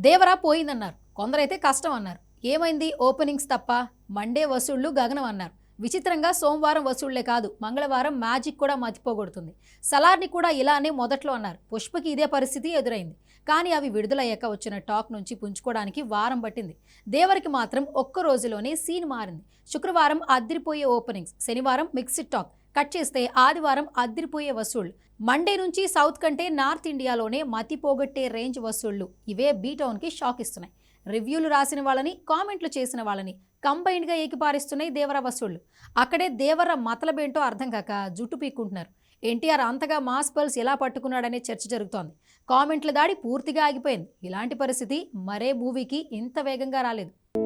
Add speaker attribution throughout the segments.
Speaker 1: దేవరా పోయిందన్నారు. కొందరైతే కష్టం అన్నారు. ఏమైంది? ఓపెనింగ్స్ తప్ప. మండే వసూళ్ళు గగనం అన్నారు. విచిత్రంగా సోమవారం వసూళ్ళే కాదు. మంగళవారం మ్యాజిక్ కూడా మతిపోగొడుతుంది. సలార్ని కూడా ఇలానే మొదట్లో అన్నారు. పుష్పకి ఇదే పరిస్థితి ఎదురైంది. కానీ అవి విడుదలయ్యాక వచ్చిన టాక్ నుంచి పుంజుకోవడానికి వారం పట్టింది. దేవరికి మాత్రం ఒక్క రోజులోనే సీన్ మారింది. శుక్రవారం అద్దిరిపోయే ఓపెనింగ్స్. శనివారం మిక్స్డ్ టాక్. కట్ చేస్తే ఆదివారం అద్దరిపోయే వసూళ్ళు. మండే నుంచి సౌత్ కంటే నార్త్ ఇండియాలోనే మతి పోగొట్టే రేంజ్ వసూళ్ళు. ఇవే బీటౌన్కి షాక్ ఇస్తున్నాయి. రివ్యూలు రాసిన వాళ్ళని కామెంట్లు చేసిన వాళ్ళని కంబైన్డ్గా ఏకిపారిస్తున్నాయి దేవర వసూళ్ళు. అక్కడే దేవర మతలబేంటో అర్థం కాక జుట్టు పీక్కుంటున్నారు. ఎన్టీఆర్ అంతగా మాస్ పల్స్ ఎలా పట్టుకున్నాడనే చర్చ జరుగుతోంది. కామెంట్ల దాడి పూర్తిగా ఆగిపోయింది. ఇలాంటి పరిస్థితి మరే మూవీకి ఇంత వేగంగా రాలేదు.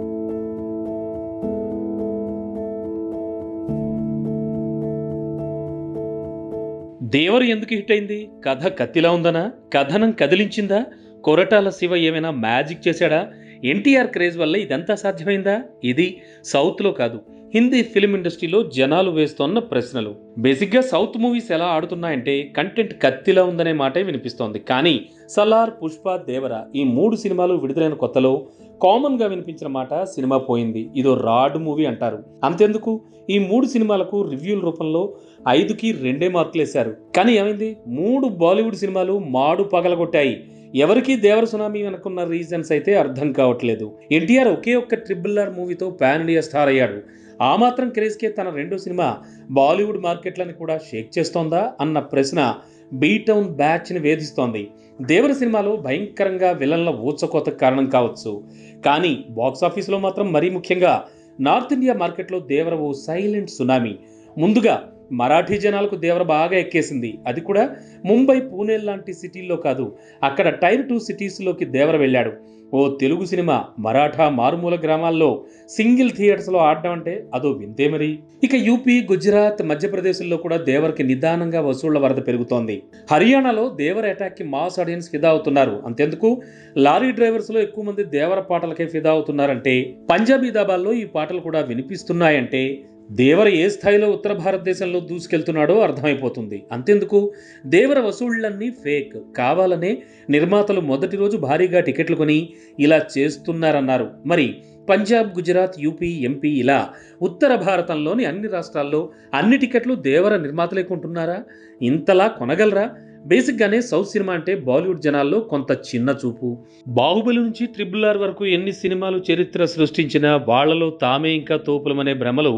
Speaker 2: దేవరు ఎందుకు హిట్ అయింది? కథ కత్తిలా ఉందనా? కథనం కదిలించిందా? కొరటాల శివ ఏమైనా మ్యాజిక్ చేశాడా? ఎన్టీఆర్ క్రేజ్ వల్ల ఇదంతా సాధ్యమైందా? ఇది సౌత్లో కాదు. హిందీ ఫిల్మ్ ఇండస్ట్రీలో జనాలు వేస్తోన్న ప్రశ్నలు. బేసిక్గా సౌత్ మూవీస్ ఎలా ఆడుతున్నాయంటే కంటెంట్ కత్తిలా ఉందనే మాటే వినిపిస్తోంది. కానీ సలార్ పుష్ప దేవర ఈ మూడు సినిమాలు విడుదలైన కొత్తలో కామన్గా వినిపించిన మాట సినిమా పోయింది. ఇదో రాడ్ మూవీ అంటారు. అంతెందుకు? ఈ మూడు సినిమాలకు రివ్యూల రూపంలో ఐదుకి రెండే మార్కులు వేశారు కానీ ఏమైంది? మూడు బాలీవుడ్ సినిమాలు మాడు పగలగొట్టాయి. ఎవరికి దేవర సునామీ అనుకున్న రీజన్స్ అయితే అర్థం కావట్లేదు. ఎన్టీఆర్ ఒకే ఒక్క ట్రిపుల్ ఆర్ మూవీతో పాన్ ఇండియా స్టార్ అయ్యాడు. ఆ మాత్రం క్రేజ్కే తన రెండో సినిమా బాలీవుడ్ మార్కెట్లను కూడా షేక్ చేస్తోందా అన్న ప్రశ్న బీటౌన్ బ్యాచ్ని వేధిస్తోంది. దేవర సినిమాలో భయంకరంగా విలన్ల ఊచకోత కారణం కావచ్చు. కానీ బాక్స్ మాత్రం మరీ ముఖ్యంగా నార్త్ ఇండియా మార్కెట్లో దేవర ఓ సైలెంట్ సునామీ. ముందుగా మరాఠీ జనాలకు దేవర బాగా ఎక్కేసింది. అది కూడా ముంబై పూణే లాంటి సిటీల్లో కాదు. అక్కడ టైర్ టూ సిటీస్లోకి దేవర వెళ్ళాడు. ఓ తెలుగు సినిమా మరాఠా మారుమూల గ్రామాల్లో సింగిల్ థియేటర్స్లో ఆడడం అంటే అదో వింతే మరి. ఇక యూపీ గుజరాత్ మధ్యప్రదేశ్లో కూడా దేవర్కి నిదానంగా వసూళ్ళ వరద పెరుగుతోంది. హర్యానాలో దేవర అటాక్కి మాస్ ఆడియన్స్ ఫిదా అవుతున్నారు. అంతెందుకు? లారీ డ్రైవర్స్లో ఎక్కువ మంది దేవర పాటలకే ఫిదా అవుతున్నారంటే పంజాబీ దాబాల్లో ఈ పాటలు కూడా వినిపిస్తున్నాయంటే దేవర ఏ స్థాయిలో ఉత్తర భారతదేశంలో దూసుకెళ్తున్నాడో అర్థమైపోతుంది. అంతెందుకు? దేవర వసూళ్ళన్నీ ఫేక్. కావాలనే నిర్మాతలు మొదటి రోజు భారీగా టికెట్లు కొని ఇలా చేస్తున్నారన్నారు. మరి పంజాబ్ గుజరాత్ యూపీ ఎంపీ ఇలా ఉత్తర భారతంలోని అన్ని రాష్ట్రాల్లో అన్ని టికెట్లు దేవర నిర్మాతలే కొంటున్నారా? ఇంతలా కొనగలరా? బేసిక్గానే సౌత్ సినిమా అంటే బాలీవుడ్ జనాల్లో కొంత చిన్న చూపు. బాహుబలి నుంచి ట్రిపుల్ ఆర్ వరకు ఎన్ని సినిమాలు చరిత్ర సృష్టించినా వాళ్ళలో తామే ఇంకా తోపులమనే భ్రమలు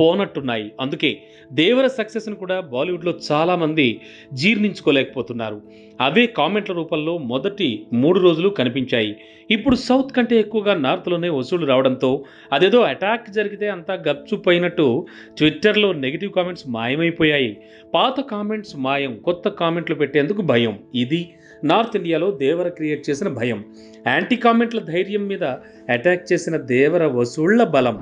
Speaker 2: పోనట్టున్నాయి. అందుకే దేవర సక్సెస్ను కూడా బాలీవుడ్లో చాలామంది జీర్ణించుకోలేకపోతున్నారు. అవే కామెంట్ల రూపంలో మొదటి మూడు రోజులు కనిపించాయి. ఇప్పుడు సౌత్ కంటే ఎక్కువగా నార్త్లోనే వసూళ్ళు రావడంతో అదేదో అటాక్ జరిగితే అంతా గప్చుపోయినట్టు ట్విట్టర్లో నెగిటివ్ కామెంట్స్ మాయమైపోయాయి. పాత కామెంట్స్ మాయం కొత్త కామెంట్లు పెట్టేందుకు భయం. ఇది నార్త్ ఇండియాలో దేవర క్రియేట్ చేసిన భయం. యాంటీ కామెంట్ల ధైర్యం మీద అటాక్ చేసిన దేవర వసూళ్ళ బలం.